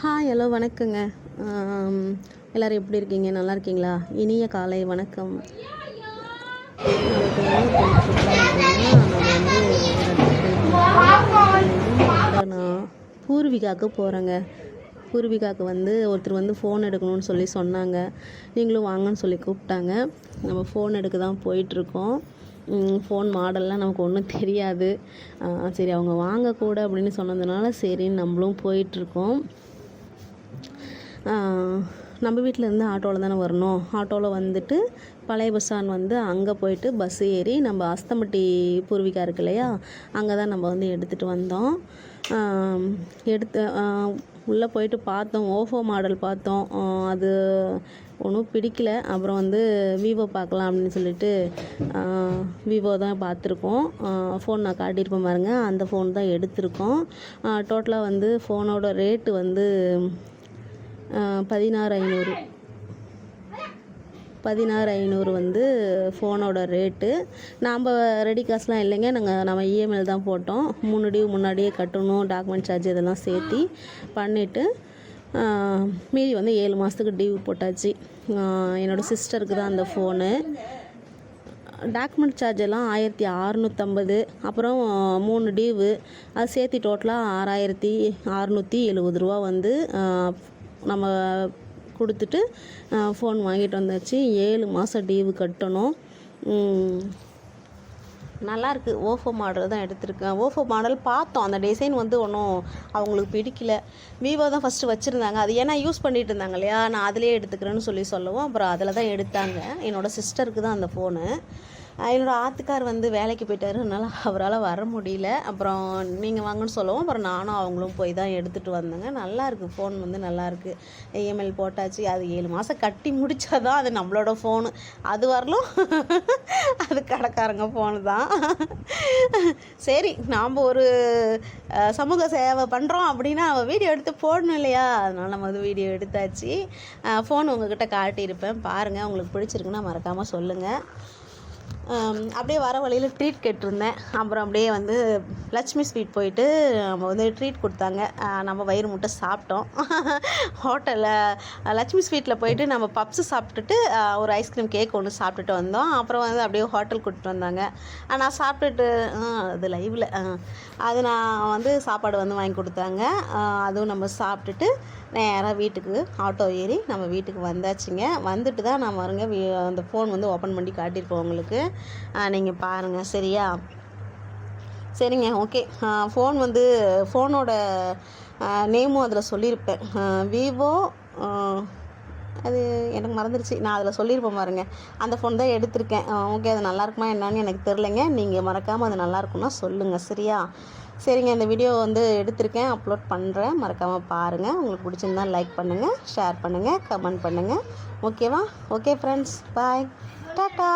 Hi hello வணக்கங்க. எல்லோரும் எல்லாரும் எப்படி இருக்கீங்க? நல்லா இருக்கீங்களா? இனிய காலை வணக்கம். அப்படின்னா நான் பூர்விகாவுக்கு போகிறேங்க பூர்விகாவுக்கு வந்து ஒருத்தர் வந்து ஃபோன் எடுக்கணும்னு சொல்லி சொன்னாங்க. நீங்களும் வாங்கன்னு சொல்லி கூப்பிட்டாங்க. நம்ம ஃபோன் எடுக்க தான் போயிட்டுருக்கோம். ஃபோன் மாடல்லாம் நமக்கு ஒன்றும் தெரியாது. சரி அவங்க வாங்கக்கூட அப்படின்னு சொன்னதுனால சரின்னு நம்மளும் போயிட்டுருக்கோம். நம்ம வீட்டிலேருந்து ஆட்டோவில் தானே வரணும். ஆட்டோவில் வந்துட்டு பழைய பஸ் ஸ்டாண்ட் வந்து அங்கே போயிட்டு பஸ் ஏறி நம்ம அஸ்தம்பட்டி பூர்விகா இருக்கு இல்லையா? அங்கே தான் நம்ம வந்து எடுத்துகிட்டு வந்தோம். எடுத்து உள்ளே போயிட்டு பார்த்தோம். ஓஃபோ மாடல் பார்த்தோம். அது ஒன்றும் பிடிக்கல. அப்புறம் வந்து விவோ பார்க்கலாம் அப்படின்னு சொல்லிட்டு விவோ தான் பார்த்துருக்கோம். ஃபோன் நான் காட்டியிருப்பேன் பாருங்கள் அந்த ஃபோன் தான் எடுத்திருக்கோம். டோட்டலாக வந்து ஃபோனோட ரேட்டு வந்து பதினாறு ஐநூறு. பதினாறு ஐநூறு வந்து ஃபோனோட ரேட்டு. நாம் ரெடி காசுலாம் இல்லைங்க. நாங்கள் நம்ம இஎம்ஐயில் தான் போட்டோம். மூணு முன்னாடியே கட்டணும் டாக்குமெண்ட் சார்ஜ் இதெல்லாம் சேர்த்தி பண்ணிவிட்டு மீதி வந்து ஏழு மாதத்துக்கு டியூ போட்டாச்சு. என்னோடய சிஸ்டருக்கு தான் அந்த ஃபோனு. டாக்குமெண்ட் சார்ஜ் எல்லாம் ஆயிரத்தி அறநூற்றம்பது அப்புறம் மூணு டியூவு அது சேர்த்து டோட்டலாக ஆறாயிரத்தி அறநூற்றி எழுபது ரூபா வந்து நம்ம கொடுத்துட்டு ஃபோன் வாங்கிட்டு வந்தாச்சு. ஏழு மாதம் டியூ கட்டணும். நல்லாயிருக்கு நல்லா ஓஃபோ மாடல் தான் எடுத்திருக்கேன். ஓஃபோ மாடல் பார்த்தோம். அந்த டிசைன் வந்து ஒன்றும் அவங்களுக்கு பிடிக்கல. விவோ தான் ஃபஸ்ட்டு வச்சுருந்தாங்க. அது ஏன்னா யூஸ் பண்ணிட்டு இருந்தாங்க இல்லையா? நான் அதிலே எடுத்துக்கிறேன்னு சொல்லி சொல்லவும் அப்புறம் அதில் தான் எடுத்தாங்க என்னோடய சிஸ்டருக்கு தான் அந்த ஃபோனு என்னோட ஆத்துக்கார் வந்து வேலைக்கு போயிட்டாரு அதனால் அவரால் வர முடியல. அப்புறம் நீங்கள் வாங்கன்னு சொல்லவும் அப்புறம் நானும் அவங்களும் போய் தான் எடுத்துகிட்டு வந்தேங்க. நல்லாயிருக்கு ஃபோன் வந்து நல்லாயிருக்கு இஎம்ஐல் போட்டாச்சு. அது ஏழு மாதம் கட்டி முடிச்சாதான் அது நம்மளோட ஃபோனு அது வரலும் அது கடைக்காரங்க ஃபோனு தான். சரி நாம் ஒரு சமூக சேவை பண்ணுறோம் அப்படின்னா அவள் வீடியோ எடுத்து போடணும் இல்லையா? அதனால் நம்ம வந்து வீடியோ எடுத்தாச்சு. ஃபோன் உங்ககிட்ட காட்டியிருப்பேன். பாருங்கள் உங்களுக்கு பிடிச்சிருக்குன்னா மறக்காமல் சொல்லுங்கள் அப்படியே வர வழியில் ட்ரீட் கேட்டிருந்தேன். அப்புறம் அப்படியே வந்து லட்சுமி ஸ்வீட் போயிட்டு நம்ம வந்து ட்ரீட் கொடுத்தாங்க. நம்ம வயிறு முட்டை சாப்பிட்டோம். ஹோட்டலில் லட்சுமி ஸ்வீட்டில் போயிட்டு நம்ம பப்ஸு சாப்பிட்டுட்டு ஒரு ஐஸ்கிரீம் கேக் ஒன்று சாப்பிட்டுட்டு வந்தோம். அப்புறம் வந்து அப்படியே ஹோட்டல் கூப்பிட்டு வந்தாங்க. நான் சாப்பிட்டுட்டு ஆ, அது லைவில் அது நான் வந்து சாப்பாடு வந்து வாங்கி கொடுத்தாங்க. அதுவும் நம்ம சாப்பிட்டுட்டு நேராக வீட்டுக்கு ஆட்டோ ஏறி நம்ம வீட்டுக்கு வந்தாச்சுங்க. வந்துட்டு தான் நான் வருங்க வீ- அந்த ஃபோன் வந்து ஓப்பன் பண்ணி காட்டியிருப்போம் உங்களுக்கு. நீங்கள் பாருங்கள் சரியா? சரிங்க ஓகே ஃபோன் வந்து ஃபோனோட நேமும் அதில் சொல்லியிருப்பேன். விவோ அது எனக்கு மறந்துடுச்சு நான் அதில் சொல்லியிருப்பேன் பாருங்க. அந்த ஃபோன் தான் எடுத்திருக்கேன். ஓகே அது நல்லா இருக்குமா என்னன்னு எனக்கு தெரிலங்க நீங்கள் மறக்காமல் அது நல்லாயிருக்குன்னா சொல்லுங்கள் சரியா? சரிங்க இந்த வீடியோ வந்து எடுத்திருக்கேன். அப்லோட் பண்ணுறேன் மறக்காமல் பாருங்கள் உங்களுக்கு பிடிச்சிருந்தா லைக் பண்ணுங்கள் ஷேர் பண்ணுங்கள் கமெண்ட் பண்ணுங்கள் ஓகேவா ஓகே ஃப்ரெண்ட்ஸ் பாய் டாட்டா